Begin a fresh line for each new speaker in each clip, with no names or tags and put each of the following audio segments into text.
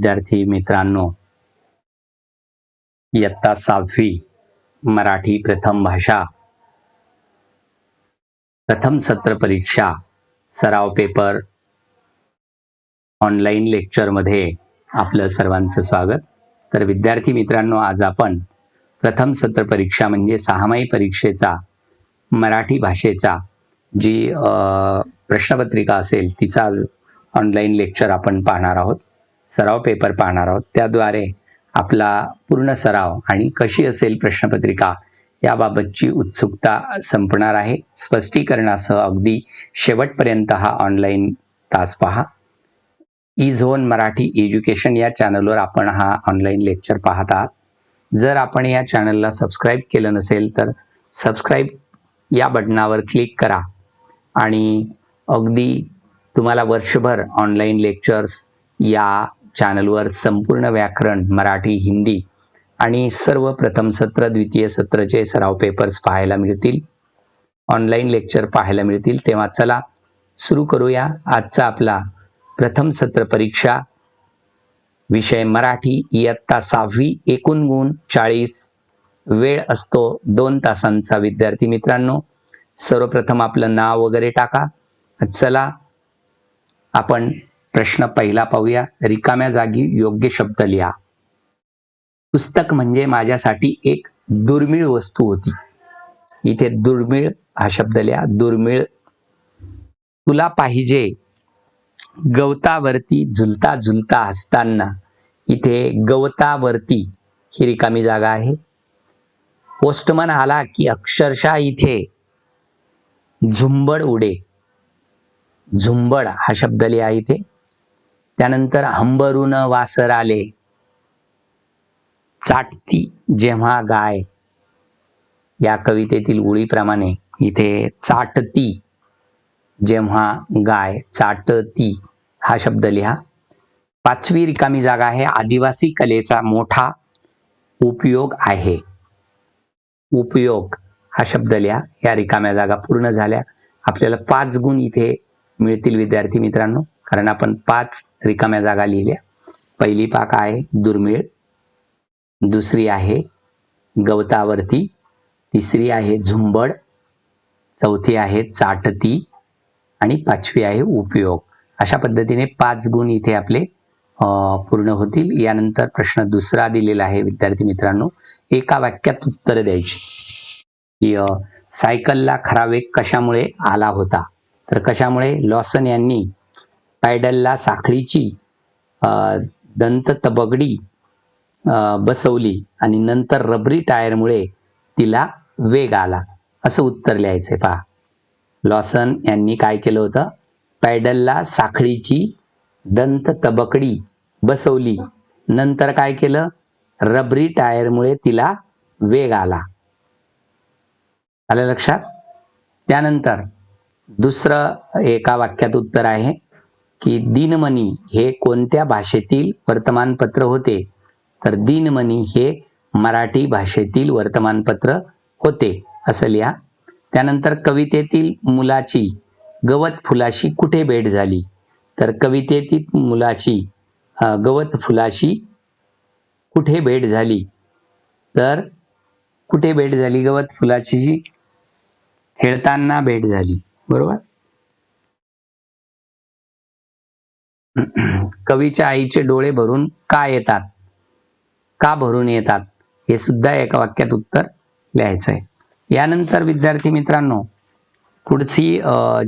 विद्यार्थी मित्रांनो इयत्ता सहावी मराठी प्रथम भाषा प्रथम सत्र परीक्षा सराव पेपर ऑनलाईन लेक्चरमध्ये आपलं सर्वांचं स्वागत. तर विद्यार्थी मित्रांनो आज आपण प्रथम सत्र परीक्षा म्हणजे सहामाही परीक्षेचा मराठी भाषेचा जी अ, प्रश्नपत्रिका असेल तिचा आज ऑनलाईन लेक्चर आपण पाहणार आहोत. सराव पेपर पाहणार आहोत. त्याद्वारे आपला पूर्ण सराव आणि कशी असेल प्रश्नपत्रिका याबाबतची उत्सुकता संपणार आहे. स्पष्टीकरणासह अगदी शेवटपर्यंत हा ऑनलाईन तास पहा. ई झोन मराठी एज्युकेशन या चॅनलवर आपण हा ऑनलाईन लेक्चर पाहत आहात. जर आपण या चॅनलला सबस्क्राईब केलं नसेल तर सबस्क्राईब या बटनावर क्लिक करा आणि अगदी तुम्हाला वर्षभर ऑनलाईन लेक्चर्स या चॅनलवर संपूर्ण व्याकरण मराठी हिंदी आणि सर्व प्रथम सत्र द्वितीय सत्रचे सराव पेपर्स पाहायला मिळतील. ऑनलाईन लेक्चर पाहायला मिळतील. तेव्हा चला सुरू करूया आजचा आपला प्रथम सत्र परीक्षा. विषय मराठी इयत्ता सहावी एकूण गुण चाळीस. वेळ असतो दोन तासांचा. विद्यार्थी मित्रांनो सर्वप्रथम आपलं नाव वगैरे टाका. चला आपण प्रश्न पहिला पाहूया. रिकाम्या जागी योग्य शब्द लिहा. पुस्तक म्हणजे माझ्यासाठी एक दुर्मिळ वस्तू होती. इथे दुर्मिळ हा शब्द लिहा. दुर्मिळ. तुला पाहिजे. गवतावरती झुलता झुलता असताना इथे गवतावरती ही रिकामी जागा आहे. पोस्टमन आला की अक्षरशः इथे झुंबड उडे. झुंबड हा शब्द लिहा इथे. त्यानंतर हंबरून वासर आले. चाटती जेव्हा गाय. या कवितेतील उळीप्रमाणे इथे चाटती जेव्हा गाय चाटती. हा शब्द लिहा. पाचवी रिकामी जागा आहे. आदिवासी कलेचा मोठा उपयोग आहे. उपयोग. हा शब्द लिहा. या रिकाम्या जागा पूर्ण झाल्या. आपल्याला पाच गुण इथे मिळतील विद्यार्थी मित्रांनो. कारण आपण पाच रिकाम्या जागा लिहिल्या. पहिली पाक आहे दुर्मिळ दुसरी आहे गवतावरती तिसरी आहे झुंबड चौथी आहे चाटती आणि पाचवी आहे उपयोग. अशा पद्धतीने पाच गुण इथे आपले पूर्ण होतील. यानंतर प्रश्न दुसरा दिलेला आहे विद्यार्थी मित्रांनो. एका वाक्यात उत्तर द्यायची. की सायकलला खरा वेग कशामुळे आला होता? तर कशामुळे? लॉसन यांनी पॅडलला साखळीची दंत तबगडी बसवली आणि नंतर रबरी टायरमुळे तिला वेग आला. असं उत्तर लिहायचंय पहा. लॉसन यांनी काय केलं होतं? पॅडलला साखळीची दंत तबकडी बसवली नंतर काय केलं? रबरी टायरमुळे तिला वेग आला. आलं लक्षात? त्यानंतर दुसरं एका वाक्यात उत्तर आहे. की दिनमणी हे कोणत्या भाषेतील वर्तमानपत्र होते? तर दिनमणी हे मराठी भाषेतील वर्तमानपत्र होते असं लिहा. त्यानंतर कवितेतील मुलाची गवत फुलाशी कुठे भेट झाली? तर कवितेतील मुलाची गवत फुलाशी कुठे भेट झाली? तर कुठे भेट झाली गवत फुलाची? जी खेळताना भेट झाली बरोबर? कवीच्या आईचे डोळे भरून का येतात? का भरून येतात? हे सुद्धा एका वाक्यात उत्तर लिहायचं आहे यानंतर विद्यार्थी मित्रांनो पुढची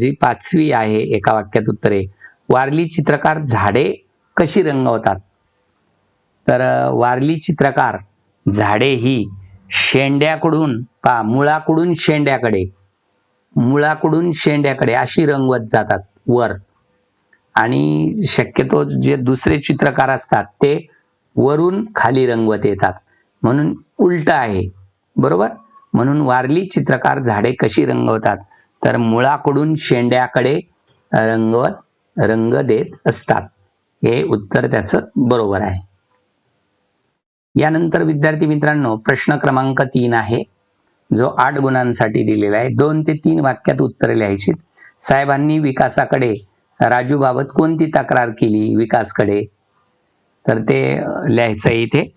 जी पाचवी आहे एका वाक्यात उत्तरे. वारली चित्रकार झाडे कशी रंगवतात? तर वारली चित्रकार झाडे ही शेंड्याकडून पा मुळाकडून शेंड्याकडे मुळाकडून शेंड्याकडे अशी रंगवत जातात वर. आणि शक्यतो जे दुसरे चित्रकार असतात ते वरून खाली रंगवत येतात. म्हणून उलट आहे. बरोबर? म्हणून वारली चित्रकार झाडे कशी रंगवतात? तर मुळाकडून शेंड्याकडे रंगवत रंग देत असतात. हे उत्तर त्याचं बरोबर आहे. यानंतर विद्यार्थी मित्रांनो प्रश्न क्रमांक तीन आहे. जो आठ गुणांसाठी दिलेला आहे. दोन ते तीन वाक्यात उत्तरे लिहायची साहेबांनी विकासाकडे राजूबाबत कोणती तक्रार केली विकासकडे? तर ते लिहायचं इथे.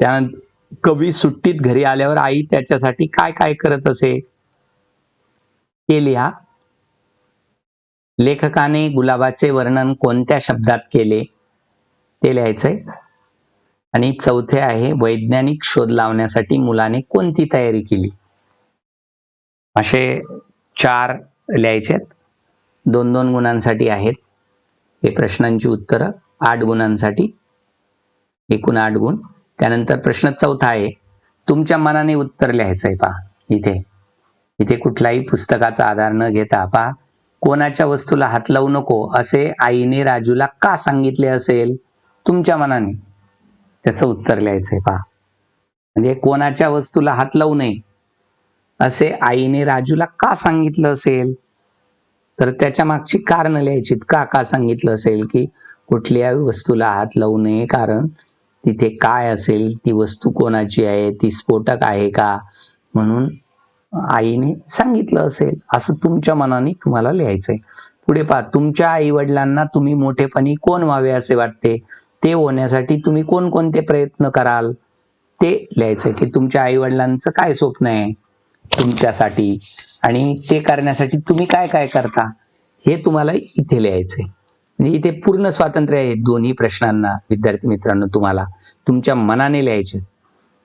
त्यानंतर कवी सुट्टीत घरी आल्यावर आई त्याच्यासाठी काय काय करत असे? ते लिहा. लेखकाने गुलाबाचे वर्णन कोणत्या शब्दात केले? ते लिहायचंय. आणि चौथे आहे वैज्ञानिक शोध लावण्यासाठी मुलाने कोणती तयारी केली? असे चार लिहायचे आहेत दोन दोन गुणांसाठी आहेत. हे प्रश्नांची उत्तरं आठ गुणांसाठी. एकूण आठ गुण. त्यानंतर प्रश्न चौथा आहे. तुमच्या मनाने उत्तर लिहायचं आहे पहा. इथे. इथे कुठलाही पुस्तकाचा आधार न घेता पहा. कोणाच्या वस्तूला हात लावू नको असे आईने राजूला का सांगितले असेल? तुमच्या मनाने. त्याचं उत्तर लिहायचं आहे पहा. म्हणजे कोणाच्या वस्तूला हात लावू नये असे आईने राजूला का सांगितलं असेल? तर त्याच्या मागची कारण लिहायची. का का सांगितलं असेल की कुठल्याही वस्तूला हात लावू नये. कारण तिथे काय असेल ती वस्तू कोणाची आहे ती स्फोटक आहे का? म्हणून आईने सांगितलं असेल. असं तुमच्या मनाने तुम्हाला लिहायचंय. पुढे पहा तुमच्या आई वडिलांना तुम्ही मोठेपणी कोण व्हावे असे वाटते? ते होण्यासाठी तुम्ही कोणकोणते प्रयत्न कराल? ते लिहायचंय की तुमच्या आई वडिलांचं काय स्वप्न आहे? तुमच्यासाठी आणि ते करण्यासाठी तुम्ही काय काय करता हे तुम्हाला इथे लिहायचंय. म्हणजे इथे पूर्ण स्वातंत्र्य आहे दोन्ही प्रश्नांना विद्यार्थी मित्रांनो तुम्हाला. तुमच्या मनाने लिहायचे.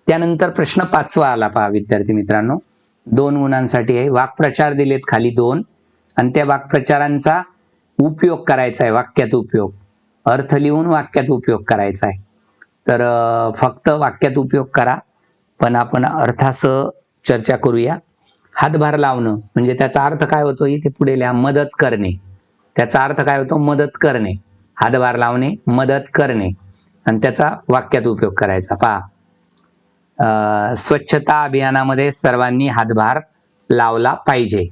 त्यानंतर प्रश्न पाचवा आला पहा विद्यार्थी मित्रांनो. दोन गुणांसाठी आहे. वाक्प्रचार दिलेत खाली दोन. आणि त्या वाक्प्रचारांचा उपयोग करायचा आहे. वाक्यात उपयोग. अर्थ लिहून वाक्यात उपयोग करायचा आहे. तर फक्त वाक्यात उपयोग करा. पण आपण अर्थासह चर्चा करूया. हातभार लावणं म्हणजे त्याचा अर्थ काय होतो? इथे पुढे लिहा मदत करणे. त्याचा अर्थ काय होतो? मदत करणे. हातभार लावणे मदत करणे. आणि त्याचा वाक्यात उपयोग करायचा. पहा. अं, स्वच्छता अभियानामध्ये सर्वांनी हातभार लावला पाहिजे.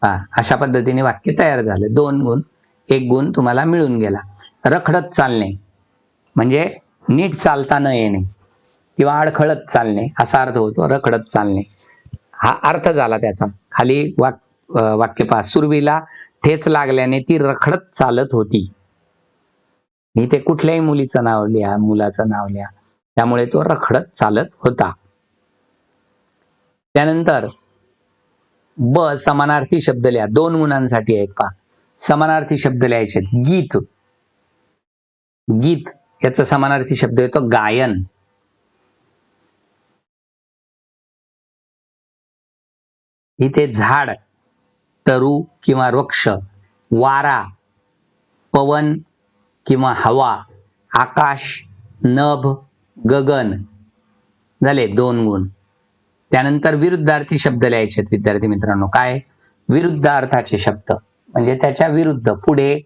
पा अशा पद्धतीने वाक्य तयार झालं. दोन गुण एक गुण तुम्हाला मिळून गेला. रखडत चालणे म्हणजे नीट चालता न येणे. किंवा अडखळत चालणे असा अर्थ होतो रखडत चालणे. हा अर्थ झाला त्याचा. खाली वाक अं, वाक्य पहा. सुरवीला ठेच लागल्याने ती रखडत चालत होती. मी ते कुठल्याही मुलीचं नाव लिहा मुलाचं नाव लिहा. त्यामुळे तो रखडत चालत होता. त्यानंतर ब समानार्थी शब्द लिहा. दोन गुणांसाठी आहेत पहा. समानार्थी शब्द लिहायचे गीत. गीत याचा समानार्थी शब्द येतो गायन. इथे झाड तरु किंवा वृक्ष वारा पवन किंवा हवा आकाश नभ गगन झाले दोन गुण. त्यानंतर विरुद्धार्थी शब्द लिहायचे आहेत विद्यार्थी मित्रांनो. काय? विरुद्ध अर्थाचे शब्द. म्हणजे त्याच्या विरुद्ध पुढे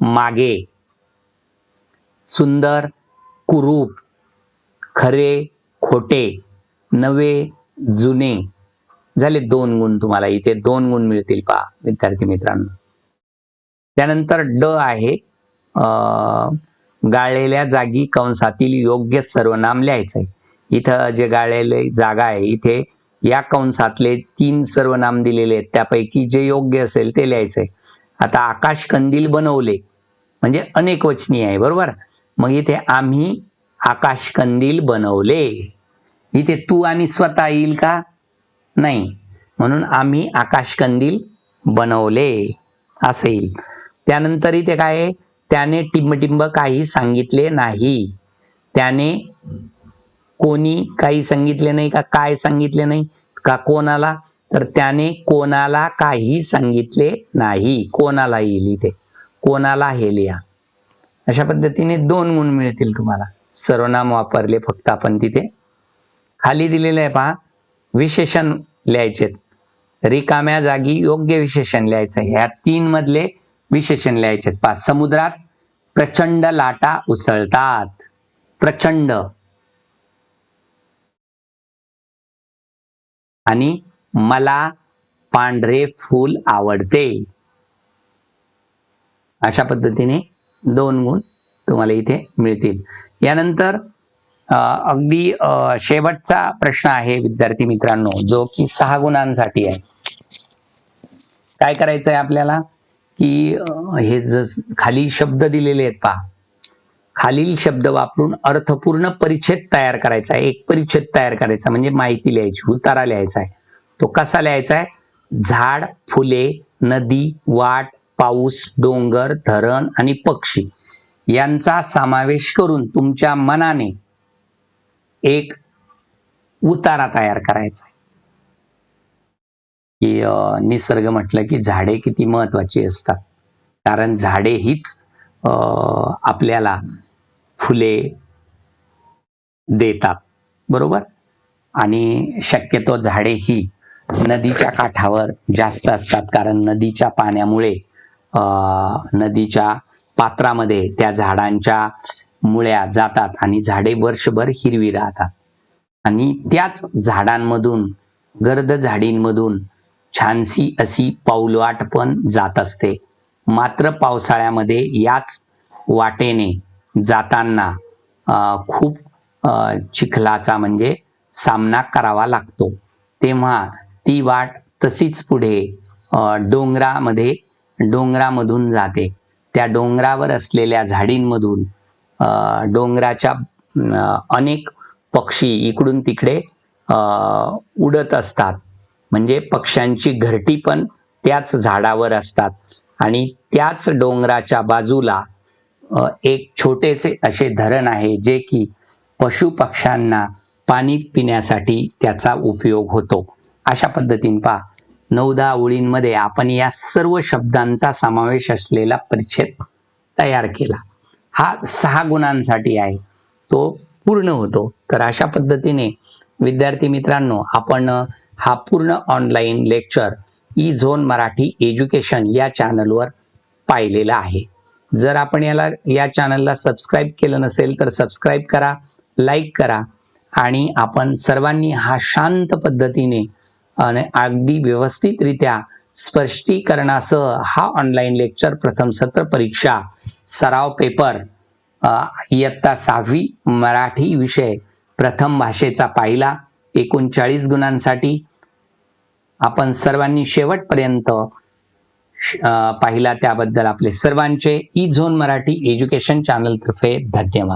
मागे. सुंदर कुरूप खरे खोटे नवे जुने. झाले दोन गुण तुम्हाला इथे दोन गुण मिळतील पहा विद्यार्थी मित्रांनो. त्यानंतर ड आहे अं, गाळलेल्या जागी कंसातील योग्य सर्वनाम लिहायचंय. इथं जे गाळलेले जागा आहे इथे या कंसातले तीन सर्वनाम दिलेले आहेत त्यापैकी जे योग्य असेल ते लिहायचंय. आता आकाश कंदील बनवले म्हणजे अनेक वचनी आहे बरोबर? मग इथे आम्ही आकाश कंदील बनवले. इथे तू आणि स्वतः येईल का? नाही. म्हणून आम्ही आकाशकंदील बनवले. असं येईल. त्यानंतर इथे काय आहे? त्याने टिंबटिंब काही सांगितले नाही. त्याने कोणी काही सांगितले नाही का? काय सांगितले नाही? का कोणाला? तर त्याने कोणाला काही सांगितले नाही. कोणाला येईल इथे? कोणाला हे लिहा. अशा पद्धतीने दोन गुण मिळतील तुम्हाला. सर्वनाम वापरले फक्त आपण तिथे. खाली दिलेलं आहे पहा. विशेषण लिहायचे रिकाम्या जागी योग्य विशेषण लिहायचं. ह्या तीन मधले विशेषण लिहायचे पाच समुद्रात प्रचंड लाटा उसळतात. प्रचंड. आणि मला पांढरे फूल आवडते. अशा पद्धतीने दोन गुण तुम्हाला इथे मिळतील. यानंतर अगदी अं, शेवटचा प्रश्न आहे विद्यार्थी मित्रांनो जो की सहा गुणांसाठी आहे. काय करायचं आहे आपल्याला? की हे जस खाली शब्द दिलेले आहेत पहा. खालील शब्द वापरून अर्थपूर्ण परिच्छेद तयार करायचा आहे. एक परिच्छेद तयार करायचा म्हणजे माहिती लिहायची उतारा लिहायचा आहे. तो कसा लिहायचा आहे? झाड फुले नदी वाट पाऊस डोंगर धरण आणि पक्षी यांचा समावेश करून तुमच्या मनाने एक उतारा तयार करायचा की निसर्ग म्हटलं की झाडे किती महत्वाची असतात. कारण झाडे हीच अं, आपल्याला फुले देतात. बरोबर? आणि शक्यतो झाडे ही नदीच्या काठावर जास्त असतात. कारण नदीच्या पाण्यामुळे अं, नदीच्या पात्रामध्ये त्या झाडांच्या मुळ्या जातात आणि झाडे वर्षभर हिरवी राहतात. आणि त्याच झाडांमधून गर्द झाडींमधून छानशी अशी पाऊलवाट पण जात असते. मात्र पावसाळ्यामध्ये याच वाटेने जाताना खूप चिखलाचा म्हणजे सामना करावा लागतो. तेव्हा ती वाट तशीच पुढे डोंगरामध्ये डोंगरामधून जाते. त्या डोंगरावर असलेल्या झाडींमधून डोंगराच्या अनेक पक्षी इकडून तिकडे उडत असतात. म्हणजे पक्ष्यांची घरटी पण त्याच झाडावर असतात. आणि त्याच डोंगराच्या बाजूला एक छोटेसे असे धरण आहे जे की पशु पक्ष्यांना पाणी पिण्यासाठी त्याचा उपयोग होतो. अशा पद्धतीने पहा नऊ दहा ओळींमध्ये आपण या सर्व शब्दांचा समावेश असलेला परिच्छेद तयार केला. हा सहा गुणांसाठी आहे. तो पूर्ण होतो. तर अशा पद्धतीने विद्यार्थी मित्रांनो आपण हा पूर्ण online lecture E zone Marathi education या चॅनलवर पाहिलेला आहे. जर आपण याला या चॅनलला सबस्क्राईब केलं नसेल तर सबस्क्राईब करा लाईक करा आणि आपण सर्वांनी हा शांत पद्धतीने आणि अगदी व्यवस्थितरित्या स्पष्टीकरणासह हा ऑनलाईन लेक्चर प्रथम सत्र परीक्षा सराव पेपर इयत्ता सहावी मराठी विषय प्रथम भाषेचा पाहिला एकोणचाळीस गुणांसाठी. आपण सर्वांनी शेवटपर्यंत पाहिला त्याबद्दल आपले सर्वांचे e E zone Marathi education channel तर्फे धन्यवाद.